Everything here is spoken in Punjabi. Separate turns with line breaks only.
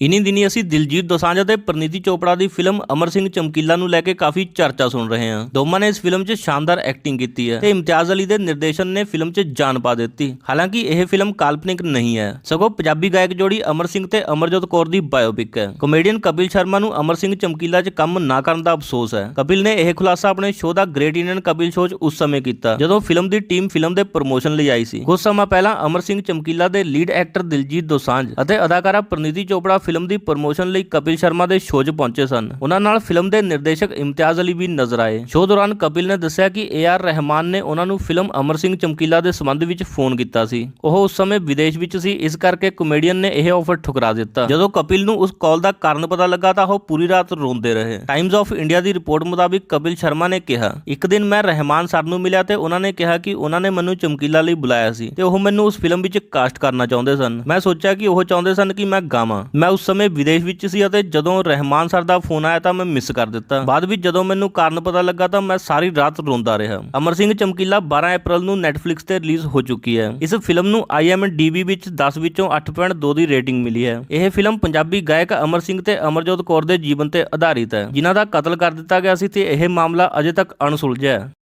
ਇਨੀ ਦਿਨੀ ਅਸੀਂ ਦਿਲਜੀਤ ਦੋਸਾਂਝ ਅਤੇ ਪ੍ਰਨੀਤੀ ਚੋਪੜਾ ਦੀ ਫਿਲਮ ਅਮਰ ਸਿੰਘ ਚਮਕੀਲਾ ਨੂੰ ਲੈ ਕੇ ਕਾਫੀ ਚਰਚਾ ਸੁਣ ਰਹੇ ਹਾਂ। ਦੋਵਾਂ ਨੇ ਇਸ ਫਿਲਮ 'ਚ ਸ਼ਾਨਦਾਰ ਐਕਟਿੰਗ ਕੀਤੀ ਹੈ ਤੇ ਇਮਤਿਆਜ਼ ਅਲੀ ਦੇ ਨਿਰਦੇਸ਼ਨ ਨੇ ਫਿਲਮ 'ਚ ਜਾਨ ਪਾ ਦਿੱਤੀ। ਹਾਲਾਂਕਿ ਇਹ ਫਿਲਮ ਕਾਲਪਨਿਕ ਨਹੀਂ ਹੈ। ਸਗੋਂ ਪੰਜਾਬੀ ਗਾਇਕ ਜੋੜੀ ਅਮਰ ਸਿੰਘ ਤੇ ਅਮਰਜੋਤ ਕੌਰ ਦੀ ਬਾਇਓਪਿਕ ਹੈ। ਕਾਮੇਡੀਅਨ ਕਪਿਲ ਸ਼ਰਮਾ ਨੂੰ ਅਮਰ ਸਿੰਘ ਚਮਕੀਲਾ 'ਚ ਕੰਮ ਨਾ ਕਰਨ ਦਾ ਅਫਸੋਸ ਹੈ। ਕਪਿਲ ਨੇ ਇਹ ਖੁਲਾਸਾ ਆਪਣੇ show the great Indian Kapil show 'ਚ ਉਸ ਸਮੇਂ ਕੀਤਾ, ਜਦੋਂ ਫਿਲਮ ਦੀ ਟੀਮ ਫਿਲਮ ਦੇ ਪ੍ਰੋਮੋਸ਼ਨ ਲਈ ਆਈ ਸੀ। ਕੁਝ ਸਮਾਂ ਪਹਿਲਾਂ ਅਮਰ ਸਿੰਘ ਚਮਕੀਲਾ ਦੇ ਲੀਡ ਐਕਟਰ ਦਿਲਜੀਤ ਦੋਸਾਂਝ ਅਤੇ ਅਦਾਕਾਰਾ ਪ੍ਰਨੀਤੀ ਚੋਪੜਾ ਫਿਲਮ ਦੀ ਪ੍ਰੋਮੋਸ਼ਨ ਲਈ ਕਪਿਲ ਸ਼ਰਮਾ ਦੇ ਸ਼ੋਅ 'ਚ ਪਹੁੰਚੇ ਸਨ। ਉਹਨਾਂ ਨਾਲ ਫਿਲਮ ਦੇ ਨਿਰਦੇਸ਼ਕ ਇਮਤਿਆਜ਼ ਅਲੀ ਵੀ ਨਜ਼ਰ ਆਏ। ਸ਼ੋਅ ਦੌਰਾਨ ਕਪਿਲ ਨੇ ਦੱਸਿਆ ਕਿ ਏ ਆਰ ਰਹਿਮਾਨ ਨੇ ਉਹਨਾਂ ਨੂੰ ਫਿਲਮ ਅਮਰ ਸਿੰਘ ਚਮਕੀਲਾ ਦੇ ਸੰਬੰਧ ਵਿੱਚ ਫੋਨ ਕੀਤਾ ਸੀ। ਉਹ ਉਸ ਸਮੇਂ ਵਿਦੇਸ਼ ਵਿੱਚ ਸੀ, ਇਸ ਕਰਕੇ ਕਮੇਡੀਅਨ ਨੇ ਇਹ ਆਫਰ ਠੁਕਰਾ ਦਿੱਤਾ। ਜਦੋਂ ਕਪਿਲ ਨੂੰ ਉਸ ਕਾਲ ਦਾ ਕਾਰਨ ਪਤਾ ਲੱਗਾ ਤਾਂ ਉਹ ਪੂਰੀ ਰਾਤ ਰੋਂਦੇ ਰਹੇ। ਟਾਈਮਜ਼ ਆਫ ਇੰਡੀਆ ਦੀ ਰਿਪੋਰਟ ਮੁਤਾਬਿਕ ਕਪਿਲ ਸ਼ਰਮਾ ਨੇ ਕਿਹਾ, ਇੱਕ ਦਿਨ ਮੈਂ ਰਹਿਮਾਨ ਸਰ ਨੂੰ ਮਿਲਿਆ ਤੇ ਉਹਨਾਂ ਨੇ ਕਿਹਾ ਕਿ ਉਹਨਾਂ ਨੇ ਮੈਨੂੰ ਚਮਕੀਲਾ ਲਈ ਬੁਲਾਇਆ ਸੀ ਤੇ ਉਹ ਮੈਨੂੰ ਉਸ ਫਿਲਮ ਵਿੱਚ ਕਾਸਟ ਕਰਨਾ ਚਾਹੁੰਦੇ ਸਨ। ਮੈਂ ਸੋਚਿਆ ਕਿ ਉਹ ਚਾਹੁੰਦੇ ਸਨ ਕਿ ਮੈਂ ਗਾਵਾਂ। ਮੈਂ ਉਸ ਸਮੇਂ ਵਿਦੇਸ਼ ਵਿੱਚ ਸੀ ਅਤੇ ਜਦੋਂ ਰਹਿਮਾਨ ਸਰ ਦਾ ਫੋਨ ਆਇਆ ਤਾਂ ਮੈਂ ਮਿਸ ਕਰ ਦਿੱਤਾ। ਬਾਅਦ ਵਿੱਚ ਜਦੋਂ ਮੈਨੂੰ ਕਾਰਨ ਪਤਾ ਲੱਗਾ ਤਾਂ ਮੈਂ ਸਾਰੀ ਰਾਤ ਰੋਂਦਾ ਰਿਹਾ। ਅਮਰ ਸਿੰਘ ਚਮਕੀਲਾ 12 ਅਪ੍ਰੈਲ ਨੂੰ ਨੈਟਫਲਿਕਸ ਤੇ ਰਿਲੀਜ਼ ਹੋ ਚੁੱਕੀ ਹੈ। ਇਸ ਫਿਲਮ ਨੂੰ IMDb ਵਿੱਚ 10 ਵਿੱਚੋਂ 8.2 ਦੀ ਰੇਟਿੰਗ ਮਿਲੀ ਹੈ। ਇਹ ਫਿਲਮ ਪੰਜਾਬੀ ਗਾਇਕ ਅਮਰ ਸਿੰਘ ਤੇ ਅਮਰਜੋਤ ਕੌਰ ਦੇ ਜੀਵਨ ਤੇ ਆਧਾਰਿਤ ਹੈ। ਜਿਨ੍ਹਾਂ ਦਾ ਕਤਲ ਕਰ ਦਿੱਤਾ ਗਿਆ ਸੀ ਤੇ ਇਹ ਮਾਮਲਾ ਅਜੇ ਤੱਕ ਅਣਸੁਲਝਿਆ ਹੈ।